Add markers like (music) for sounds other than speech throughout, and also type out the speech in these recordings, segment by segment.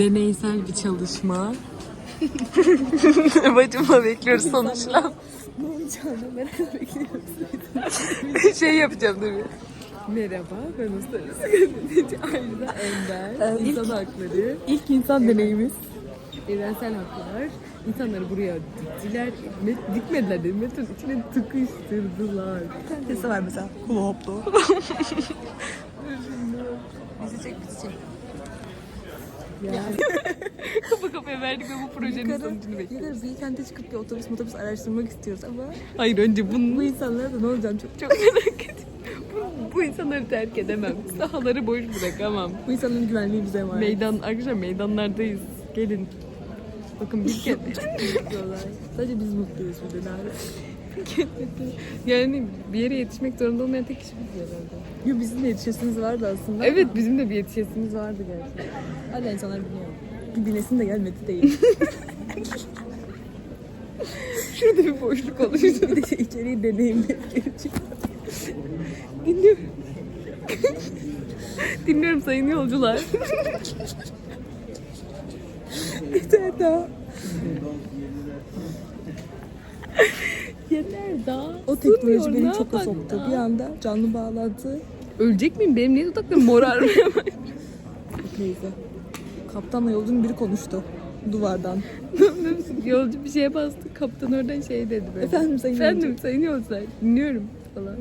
deneysel bir çalışma. (laughs) Bacımla bekliyoruz sonuçlar. Ne olacağını merak bekliyorum. şey yapacağım dur bir. Merhaba, ben Uluslararası (laughs) Gazeteci Ayda Ender. Ee, İnsan hakları, ilk insan deneyimiz. Evrensel haklar. İnsanları buraya diktiler, met- dikmediler de metronun içine tıkıştırdılar. Sesi var mesela. Hula hoplu. (laughs) bizi çek bizi çek. Ya. (laughs) Kafa kafaya verdik ve bu projenin Yukarı, sonucunu bekliyoruz. yukarı bir kente çıkıp bir otobüs otobüs araştırmak istiyoruz ama Hayır önce bu bunu insanlara da ne olacağını çok çok merak ediyorum. Bu, bu insanları terk edemem. Sahaları boş bırakamam. Bu insanların güvenliği bize var. Meydan, arkadaşlar meydanlardayız. Gelin. Bakın yapıyorlar. (laughs) Sadece biz mutluyuz burada nerede? Yani bir yere yetişmek zorunda olmayan tek kişi biz herhalde. Yo bizim de yetişesimiz vardı aslında. Evet bizim de bir yetişesimiz vardı gerçekten. Hala insanlar biliyor. Bir bilesin de gelmedi değil. (laughs) Şurada bir boşluk oluştu. bir de içeriği deneyimleyip geri. Dinliyorum. Dinliyorum sayın yolcular. Yeter daha. Yeter daha. O teknoloji beni ne çok soktu. daha? Bir anda canlı bağlantı. Ölecek miyim? Benim niye dudaklarım morarmaya? (laughs) Neyse. Kaptanla yolcunun biri konuştu. Duvardan. (laughs) Yolcu bir şeye bastı. Kaptan oradan şey dedi böyle. Efendim sayın Efendim sayın yolcular. Dinliyorum falan.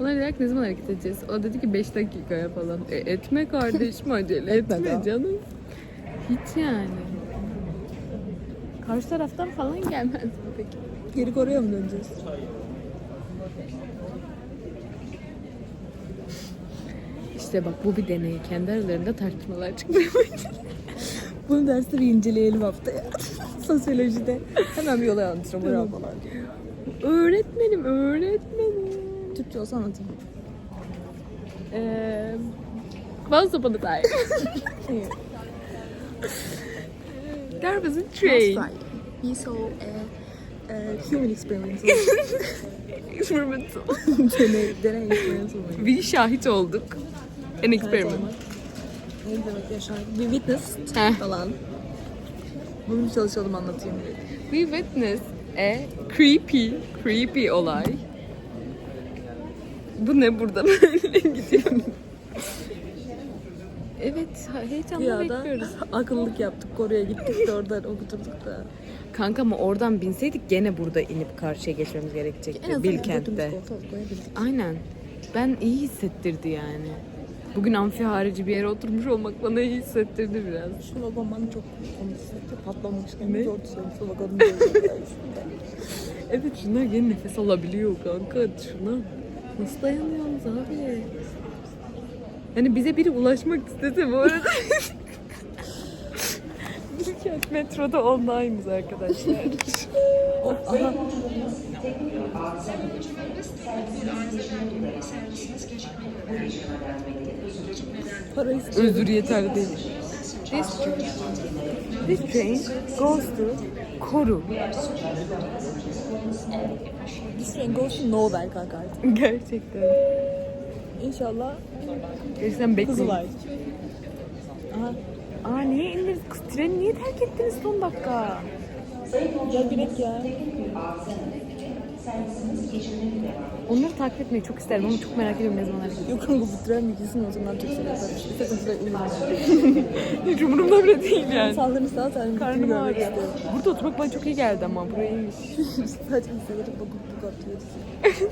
Onlar dediler ki ne zaman hareket edeceğiz? O dedi ki 5 dakikaya falan. E, etme kardeşim (laughs) acele Etme etme canım. Hiç yani. Karşı taraftan falan gelmez mi peki? Geri Kore'ye mi döneceğiz? İşte bak bu bir deney. Kendi aralarında tartışmalar çıkmaya başladı. (laughs) Bunu derste bir inceleyelim haftaya. (laughs) Sosyolojide. Hemen bir olay anlatırım. Tamam. falan öğretmenim, öğretmenim. Türkçe olsa anlatayım. Eee... Once upon a time. There was a train. We saw a, a human experience. (laughs) Experimental. (laughs) deney, deney experience oluyor. Bir şahit olduk. An experiment. Ne demek yaşar? Bir witness Heh. falan. Bunu çalışalım anlatayım. We witnessed a creepy, creepy olay. Bu ne burada (laughs) böyle gidiyor? Evet, heyecanla Rüyada bekliyoruz. (laughs) akıllılık yaptık. Kore'ye gittik de (laughs) oradan okuturduk da. Kanka ama oradan binseydik gene burada inip karşıya geçmemiz gerekecekti. Bilkent'te. Aynen. Ben iyi hissettirdi yani. Bugün amfi harici bir yere oturmuş olmak bana iyi hissettirdi biraz. Şu vagondan çok konuştuk. Patlamış. Ne? Ne? Tutuyorum şu vagonun (laughs) Evet şunlar gene nefes alabiliyor kanka. Şuna nasıl dayanıyorsunuz abi? Hani bize biri ulaşmak istese bu arada. (laughs) Bilkent metroda online'ız arkadaşlar. Aha. Para istiyorum. Özür yeterli değil. This train, this train goes to Koru. This train goes to nowhere kanka artık. Gerçekten. İnşallah Gerçekten bekleyin. Kızılay. Aha. Aa niye indiniz? Kız treni niye terk ettiniz son dakika? Gel bilek ya. Onları takip etmeyi çok isterim ama çok merak ediyorum ne zaman hareket Yok kanka bu tren bilgisini o zaman çok seviyorum. Bir takım uyuyorum. Hiç umurumda bile değil yani. Sağlığını sağ sen bittiğini Karnım görmek ağrıyor. istiyorum. Burada oturmak bana çok iyi geldi ama buraya (laughs) iyiymiş. Sadece hissederek bakıp bakıp atıyoruz. (laughs)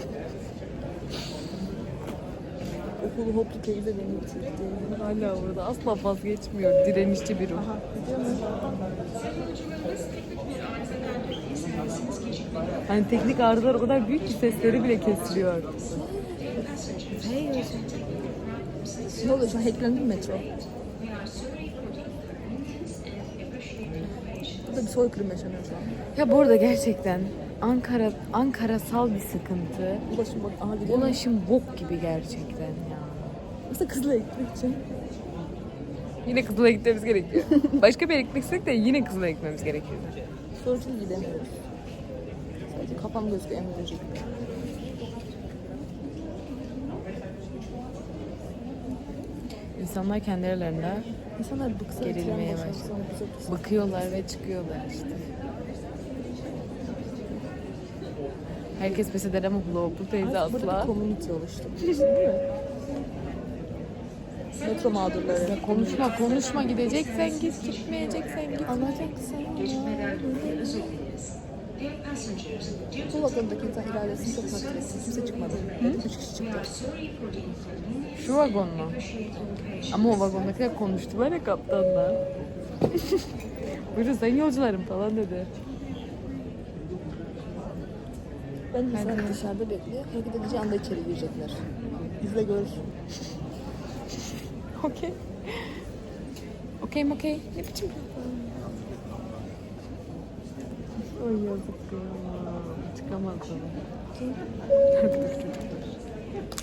Okulu hoplu teyze beni bitirdi. Hala orada asla vazgeçmiyor direnişçi bir ruh. Hani teknik arızalar o kadar büyük ki sesleri bile kesiliyor artık. Ne oluyor şu an hacklendi mi metro? Burada bir soykırım yaşanıyor şu an. Ya bu arada gerçekten Ankara Ankarasal bir sıkıntı. Ulaşım bak aha gidiyor. Ulaşım bok gibi gerçekten. Mesela Kızılay'a gitmek için. Yine Kızılay'a gitmemiz gerekiyor. (laughs) Başka bir yere gitmek istedik de yine Kızılay'a gitmemiz gerekiyor. Sonuçta gidemiyoruz. Sadece kafam gözüküyor emrecik. İnsanlar kendi aralarında İnsanlar bıksa Gerilmeye kızar. Bakıyorlar ve çıkıyorlar işte. Herkes pes eder ama Hula teyze Artık Burada bir asla. community oluştu. Değil mi? Metro mağdurları. Konuşma konuşma gideceksen git gitmeyeceksen git. Alacaksın ya. Bu vagondaki insan iradesini çok takdir ettim. Kimse çıkmadı. Üç kişi çıktı. Şu vagon mu? Ama o vagondakiler konuştular ya kaptanla. (laughs) Buyurun sayın yolcularım falan dedi. Ben insanlar dışarıda bekliyor. Hareket edeceği anda içeri girecekler. İzle gör. (laughs) (laughs) Okey. Okey okey? Ne biçim? Ay yazık ya. Bana. Arkadaş çocuklar.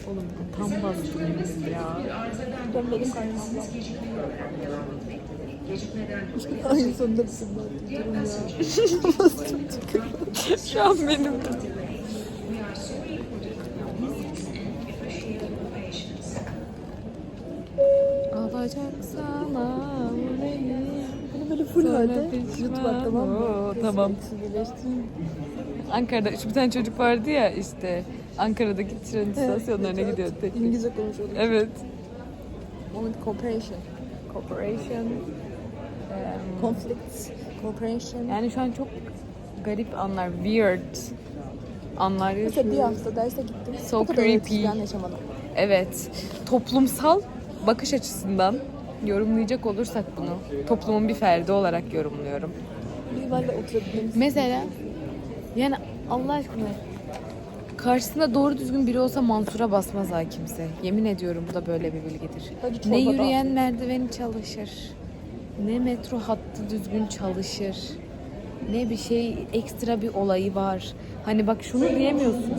Oğlum tam bastım ya. Ben benim kaynağım Ay sonunda bizim var. Durum ya. (laughs) Şu an benim. Alacak sana. Hani böyle full Sonra halde pişman YouTube var tamam mı? ol. Tamam. Ankara'da şu bir tane çocuk vardı ya işte Ankara'daki tren istasyonlarına Evet, gidiyor tek. İngilizce konuşuyorduk. Evet. Onun cooperation. Cooperation. Conflict. Cooperation. Yani şu an çok garip anlar, weird anlar Mesela bir yaşıyoruz. hafta derse gittim. So o kadar creepy. yaşamadım. Evet. Toplumsal bakış açısından yorumlayacak olursak bunu toplumun bir ferdi olarak yorumluyorum. Mesela yani Allah aşkına karşısında doğru düzgün biri olsa Mansur'a basmaz ha kimse. Yemin ediyorum bu da böyle bir bilgidir. Hadi Ne yürüyen merdiveni çalışır. Ne metro hattı düzgün çalışır. Ne bir şey ekstra bir olayı var. Hani bak şunu diyemiyorsun.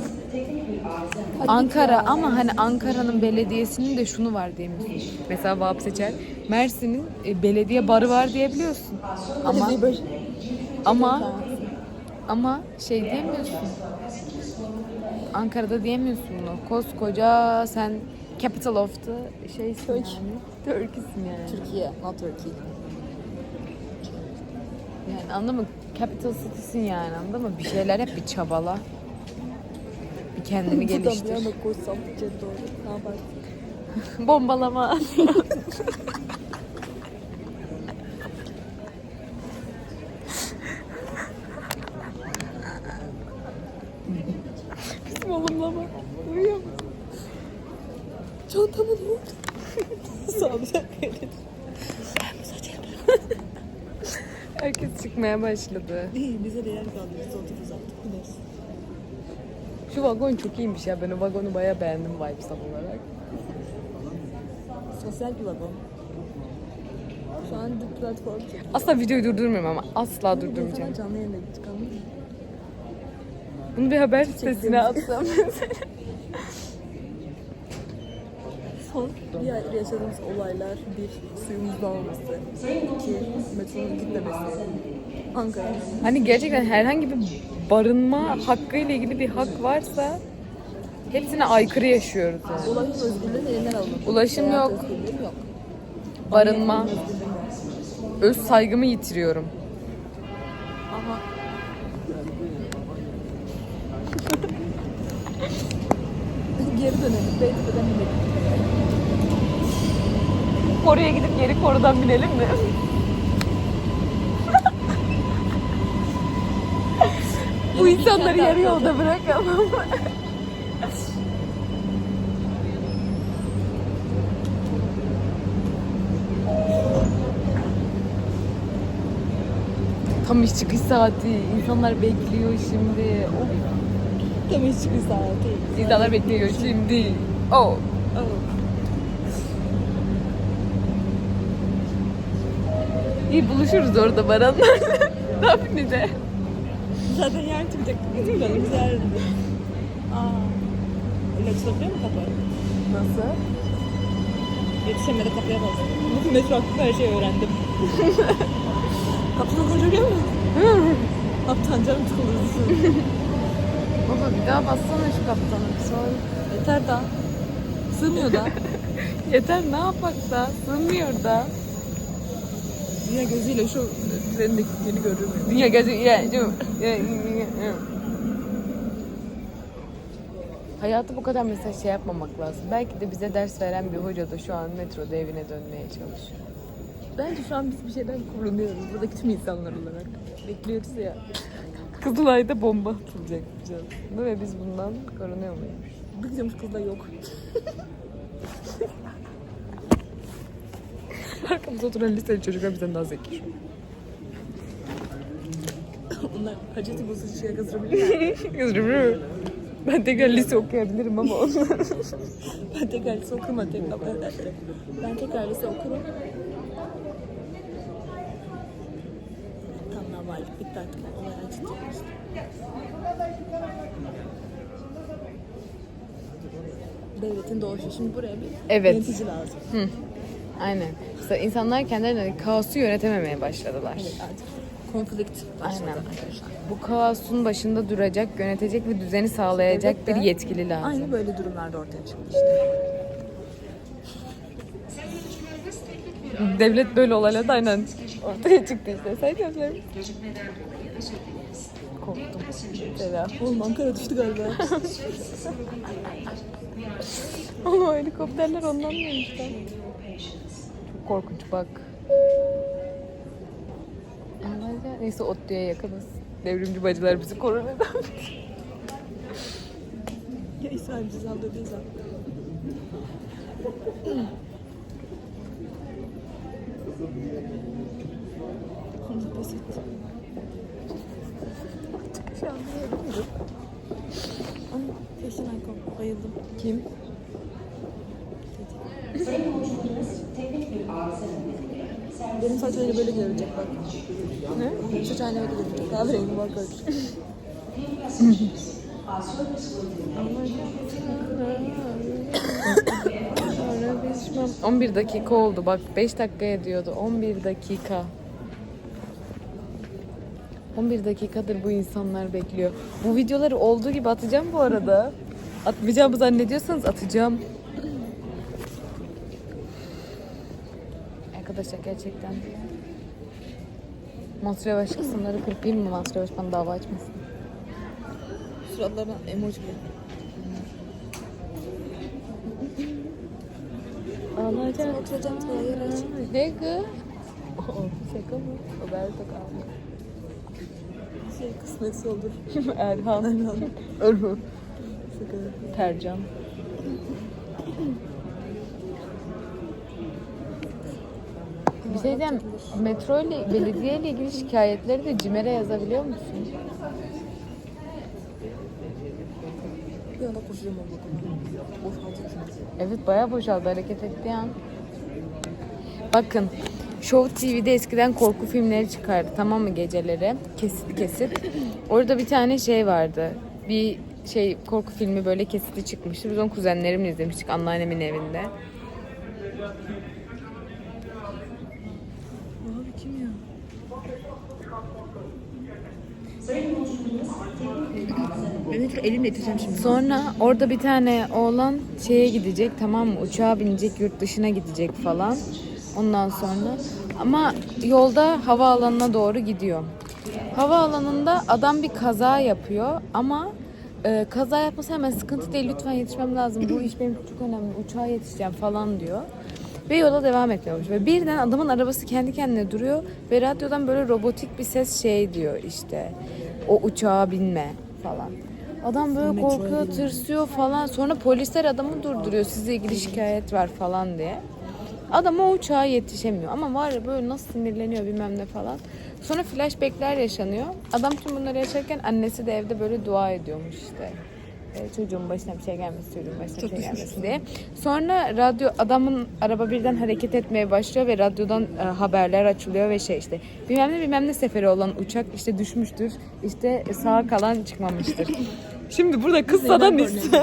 Ankara ama hani Ankara'nın belediyesinin de şunu var diyemiyorsun. Mesela Vahap Seçer Mersin'in e, belediye barı var diyebiliyorsun. Ama ama ama şey diyemiyorsun. Ankara'da diyemiyorsun bunu. Koskoca sen capital of the şeysin Turkey. yani. Turkey'sin yani. Türkiye, not Turkey. Yani anladın mı? Capital city'sin yani anladın mı? Bir şeyler hep bir çabala. Kendini Buradan bir geliştir. doğru. Ne yaparsın? (laughs) Bombalama. Bizim oğlumla bak. Uyuyor mu? Çantama ne oldu? (laughs) Sabit verin. Herkes çıkmaya başladı. İyi bize de yer kaldı. Biz vagon çok iyiymiş ya. Ben o vagonu bayağı beğendim vibesal olarak. Sosyal bir vagon. Şu an bir platform. Asla videoyu durdurmuyorum ama asla durdurmayacağım. Canlı yayına gittik anladın mı? Bunu bir haber sitesine atsam. (laughs) Son bir yaşadığımız olaylar. Bir, suyumuzun olması. İki, metronun gitmemesi. Ankara. hani gerçekten herhangi bir barınma hakkı ile ilgili bir hak varsa hepsine aykırı yaşıyoruz yani. Ulaşım elinden alındı. Ulaşım yok. özgürlüğü yok. Barınma, öz saygımı yitiriyorum. Aha. (laughs) Geri dönelim. Beylikdüzü'den inelim. Oraya gidip geri korudan binelim mi? Bu insanları yarı yolda bırakalım. Tam iş çıkış saati. İnsanlar bekliyor şimdi. Of. Tam hiç bir saati. İnsanlar bekliyor şimdi. Oh. Oh. İyi buluşuruz orada Baranlarla. (laughs) Daphne'de. Zaten yer çıkacak. Bizim canım güzeldi. Aa. Öyle açılabiliyor mu kapı? Nasıl? Yetişemedi kapıya bas. Bugün (laughs) metro hakkında her şeyi öğrendim. (laughs) Kapıdan konuşabiliyor musun? (laughs) Kaptan canım sıkılırsın. Baba bir daha bassana şu kaptanı sor. Yeter da. Sığmıyor da. Yeter ne yapak da sığmıyor da. Dünya gözüyle şu trendeki yeni görürüm. Dünya gözü ya, Hayatı bu kadar mesela şey yapmamak lazım. Belki de bize ders veren bir hoca da şu an metroda evine dönmeye çalışıyor. Bence şu an biz bir şeyden korunuyoruz. Buradaki tüm insanlar olarak. Bekliyoruz ya. Kızılay'da bomba atılacak canım. Ve biz bundan korunuyor muyuz? Bir gidiyormuş kızda yok. Arkamızda oturan liseli çocuklar bizden daha zeki. Onlar Hacettepe Ulusal şeye kızdırabilirler. (laughs) ben tekrar lise okuyabilirim ama onlar. (laughs) ben tekrar lise okurum. Tekrar, ben tekrar lise okurum. Tam normallik bitti artık. Olay. Devletin doğuşu. Şimdi buraya bir Evet. yönetici lazım. Hı. Aynen. İşte insanlar kendilerine kaosu yönetememeye başladılar. Evet artık konflikt başladı Aynen. arkadaşlar. Bu kaosun başında duracak, yönetecek ve düzeni sağlayacak bir de yetkili lazım. Aynı böyle durumlarda ortaya çıktı işte. Devlet böyle olaylarda aynen ortaya çıktı işte. Sen gözlerim. Korktum. Selam. Oğlum Ankara düştü galiba. Ama helikopterler ondan mıymış lan? Çok korkunç bak. Allah'ım, Neyse ODTÜ'ye yakınız. Devrimci bacılar bizi korur (laughs) ya İsrail bizi pes etti. Ama Fashion Icon bayıldım. Kim? Benim saç öyle böyle gelecek bak. Ne? Saç aynı böyle gelecek. Kahverengi bak öyle. Sonra pişman. 11 dakika oldu bak 5 dakikaya diyordu 11 dakika. 11 dakikadır bu insanlar bekliyor. Bu videoları olduğu gibi atacağım bu arada. Atmayacağımı zannediyorsanız atacağım. Arkadaşlar gerçekten Mansur Yavaş kısımları kırpayım mı Mansur Yavaş bana dava açmasın? Suratlarına emoji bile. Alacak. Oturacağım sana yer aç. Ne kız? Şaka mı? Roberto Carlos. Şey kısmetse olur. Erhan. Erhan. Erhan. Şaka. Tercan. Şey diyeceğim. Metro ile belediye ile ilgili şikayetleri de CİMER'e yazabiliyor musun? Evet bayağı boşaldı hareket etti an. Bakın Show TV'de eskiden korku filmleri çıkardı tamam mı geceleri kesit kesit. Orada bir tane şey vardı. Bir şey korku filmi böyle kesiti çıkmıştı. Biz onu kuzenlerimle izlemiştik anneannemin evinde. Abi kim ya? De elimle iteceğim şimdi. Sonra orada bir tane oğlan şeye gidecek tamam mı? Uçağa binecek, yurt dışına gidecek falan. Ondan sonra ama yolda havaalanına doğru gidiyor. Havaalanında adam bir kaza yapıyor ama e, kaza yapması hemen sıkıntı değil. Lütfen yetişmem lazım. Bu iş benim çok önemli. Uçağa yetişeceğim falan diyor. Ve yola devam etmiyormuş. Ve birden adamın arabası kendi kendine duruyor ve radyodan böyle robotik bir ses şey diyor işte. O uçağa binme falan. Adam böyle korkuyor, tırsıyor falan. Sonra polisler adamı durduruyor. Sizle ilgili şikayet var falan diye. Adam o uçağa yetişemiyor. Ama var ya böyle nasıl sinirleniyor bilmem ne falan. Sonra flashbackler yaşanıyor. Adam tüm bunları yaşarken annesi de evde böyle dua ediyormuş işte. E, çocuğun başına bir şey gelmesin, çocuğun başına bir şey gelmesin diye. Sonra radyo adamın araba birden hareket etmeye başlıyor ve radyodan e, haberler açılıyor ve şey işte bilmem ne bilmem ne seferi olan uçak işte düşmüştür. İşte sağ kalan çıkmamıştır. (laughs) Şimdi burada kıssadan Neden iste. (laughs)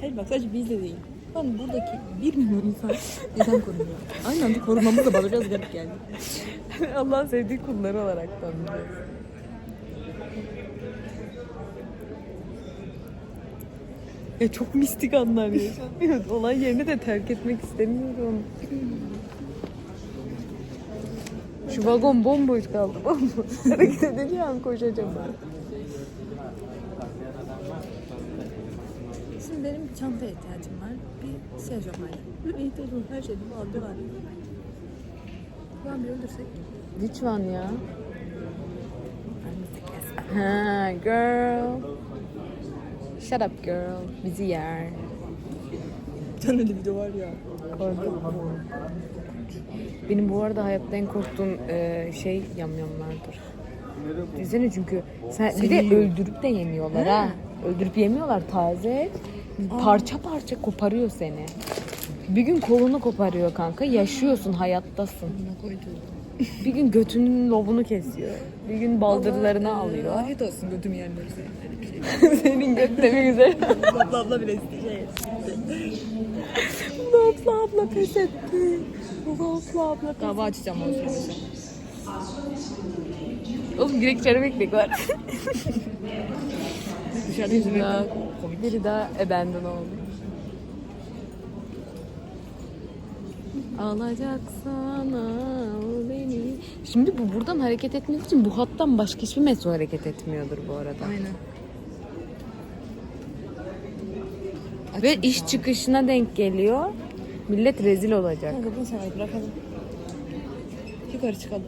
Hayır bak sadece bizle değil. Ben buradaki bir milyon insan neden korunuyor? Aynı anda korunmamız da bana biraz garip geldi. (laughs) Allah'ın sevdiği kulları olaraktan biliyoruz. Ya çok mistik anlar yaşanıyor. (laughs) Olay yerini de terk etmek istemiyorum. Şu vagon bomboş kaldı. Bomboş. Hareket edeceğim an koşacağım ben. Şimdi benim bir çantaya ihtiyacım var. Bir şey yok hala. İhtiyacım var. Her şeyde var. Var. Ulan bir öldürsek. Which one ya? Ha, girl. Shut up girl. Bizi yer. Bir tane de video var ya. Benim bu arada hayatta en korktuğum e, şey yamyamlardır. Düşünsene çünkü sen bir de öldürüp de yemiyorlar ha. Öldürüp yemiyorlar taze. Parça parça koparıyor seni. Bir gün kolunu koparıyor kanka. Yaşıyorsun, hayattasın. Bir gün götünün lobunu kesiyor. Bir gün baldırlarını alıyor. Afiyet olsun götüm yerleri senin. (laughs) Senin göt de mi güzel? (laughs) abla abla bile şey. abla abla pes etti. Abla abla Dava açacağım o sırada. Oğlum direkt içeri bekledik var. Dışarıda yüzüme daha, biri daha abandon oldu. Alacaksan al beni. Şimdi bu buradan hareket etmek için bu hattan başka hiçbir metro hareket etmiyordur bu arada. Aynen. Ve iş çıkışına denk geliyor. Millet rezil olacak. Kanka bunu sana bırakalım. Yukarı çıkalım.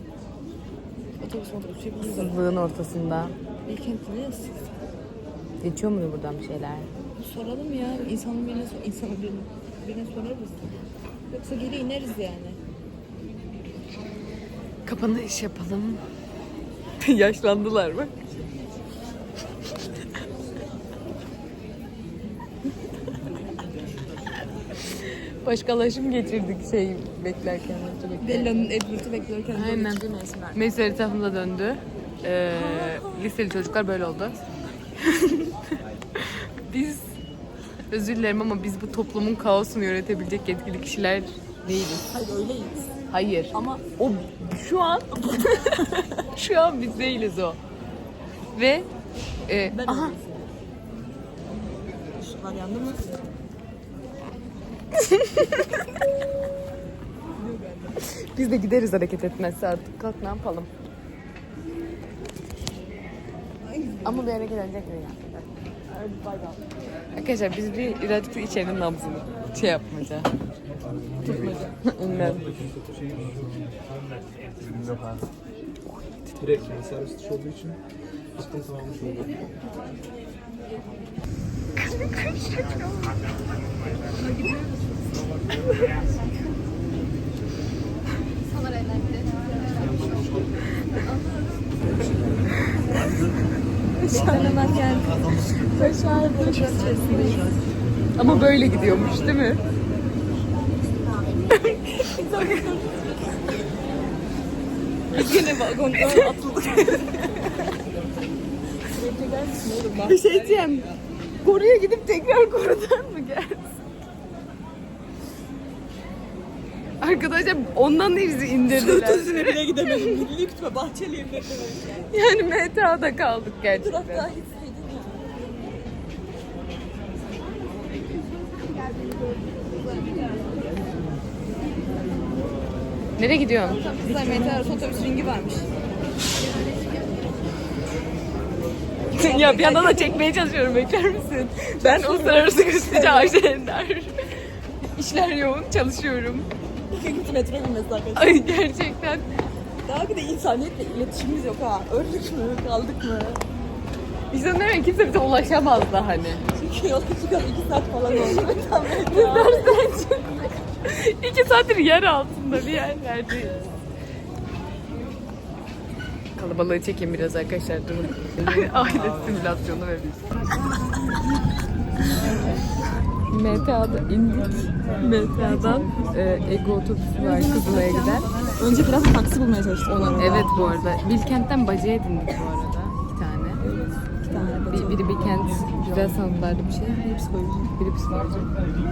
Otobüs otobüs şey. Sızlığın ortasında. İlkentliyiz. Geçiyor mu buradan bir şeyler? Soralım ya. İnsanın birine, sor- insanın birine, birine sorarız. Yoksa geri ineriz yani. Kapanış yapalım. (laughs) Yaşlandılar bak. (laughs) Başkalaşım geçirdik şey beklerken. önce beklerken. Bella'nın Edward'ı beklerken Aynen. Mesut etrafımda döndü. Ee, liseli çocuklar böyle oldu. (laughs) özür dilerim ama biz bu toplumun kaosunu yönetebilecek yetkili kişiler değiliz. Hayır öyleyiz. Hayır. Ama O şu an (laughs) şu an biz değiliz o. Ve e, ben aha. Işıklar yandı mı? (laughs) biz de gideriz hareket etmezse artık. Kalk ne yapalım? Ama bir hareket edecek mi ya? Arkadaşlar biz bir da içerinin nabzını şey yapmaca. Tutmaca. (laughs) Bilmem. Direkt yani servis dışı olduğu için cidden tamamlamış (laughs) oldu. Ama böyle gidiyormuş değil mi? Yine vagondan atıldık. Bir şey diyeceğim. Koruya gidip tekrar korudan mı gelsin? Arkadaşlar ondan da bizi indirdiler. Sözüne bile gidemedim. Milli Kütüphe Bahçeli'ye bile gidemedim. yani MTA'da kaldık gerçekten. Gitseydin ya. Nereye gidiyorsun? Kızlar meteor otobüs ringi varmış. (laughs) ya bir yandan da çekmeye çalışıyorum bekler misin? Ben uluslararası gazeteci Ayşe Ender. İşler yoğun çalışıyorum. Bugün metro binmesi arkadaşlar. Ay gerçekten. Daha bir de insaniyetle iletişimimiz yok ha. Öldük mü? Kaldık mı? Bizden nereye kimse bize ulaşamaz da hani. Çünkü yola çıkalı iki saat falan oldu. (laughs) Tam Nereden çıktık? İki saattir yer altında bir yerlerdeyiz. Kalabalığı çekin biraz arkadaşlar durun. (laughs) Aile simülasyonu ve biz. MTA'da indik. MTA'dan e, Ego otobüsü var Kızılay'a giden. Önce biraz taksi bulmaya çalıştık onların. Evet bu arada. Bilkent'ten Bacı'ya edindik bu arada. iki tane. Bir tane Bir, biri Bilkent güzel sanatlarda bir şey. Hepsi koyucu. Biri psikoloji.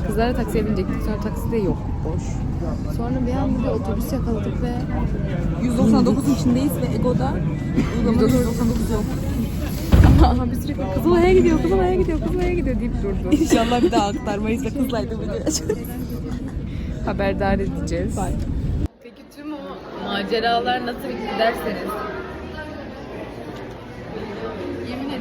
Kızlara taksiye binecektik. Sonra taksi de yok. Boş. Sonra bir an bir otobüs yakaladık ve 199'un içindeyiz ve Ego'da uygulamada 199 yok. aha bir sürekli Kızılay'a gidiyor, Kızılay'a gidiyor, Kızılay'a gidiyor deyip durdu. İnşallah bir daha aktarmayız ve kızlaydı video. Haberdar edeceğiz. Bye. Peki tüm o maceralar nasıl bitti derseniz.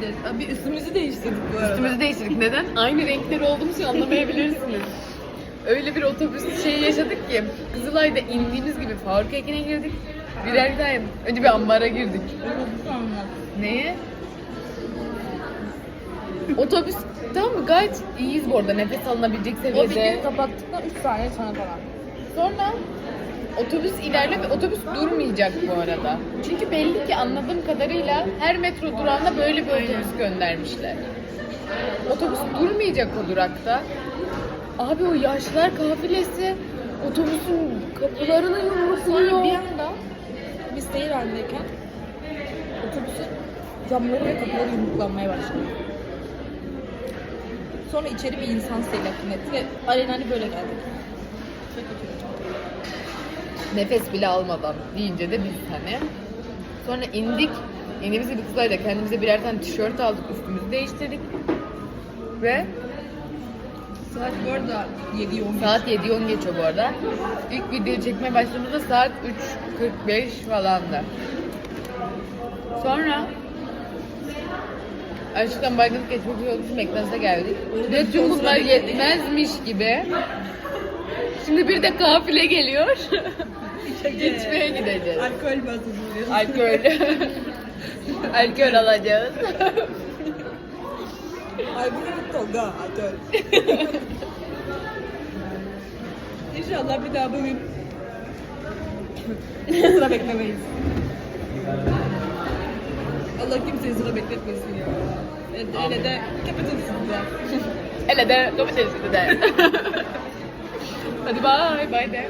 Ederim. Bir üstümüzü değiştirdik bu arada. Üstümüzü değiştirdik. Neden? Aynı renkleri olduğumuz için anlamayabilirsiniz. (laughs) Öyle bir otobüs şeyi yaşadık ki Kızılay'da indiğimiz gibi Faruk Ekin'e girdik. Birer tane önce bir ambara girdik. Neye? Otobüs tamam mı? Gayet iyiyiz bu arada. Nefes alınabilecek O seviyede. videoyu kapattıktan 3 saniye sonra falan. Sonra otobüs ilerle ve otobüs durmayacak bu arada. Çünkü belli ki anladığım kadarıyla her metro durağında böyle bir otobüs göndermişler. Otobüs durmayacak o durakta. Abi o yaşlılar kafilesi otobüsün kapılarını yumrukluyor. Bir anda biz seyir halindeyken otobüsün camları ve kapıları yumruklanmaya başladı. Sonra içeri bir insan seylakın etti ve Aleyna hani böyle geldi. Nefes bile almadan deyince de biz hani. Sonra indik. İndiğimiz gibi kızlarla kendimize birer tane tişört aldık. Üstümüzü değiştirdik. Ve Saat bu arada 7'yi 10 Saat 7-10 geçiyor bu arada. İlk video çekmeye başladığımızda saat 3.45 falandı. Sonra Aşktan baygınlık geçmek üzere olduğu için McDonald's'a geldik. Ve tüm bunlar yetmezmiş gibi. Şimdi bir de kafile geliyor. (laughs) İçmeye gideceğiz. Alkol basılıyor. Alkol. (laughs) Alkol alacağız. Ne Tolga alkol. (laughs) İnşallah bir daha bugün (laughs) sıra beklemeyiz. Allah kimseyi sıra bekletmesin ya. Hele de kapatılsın da. Hele de kapatırız bir de. Hadi bay bay de.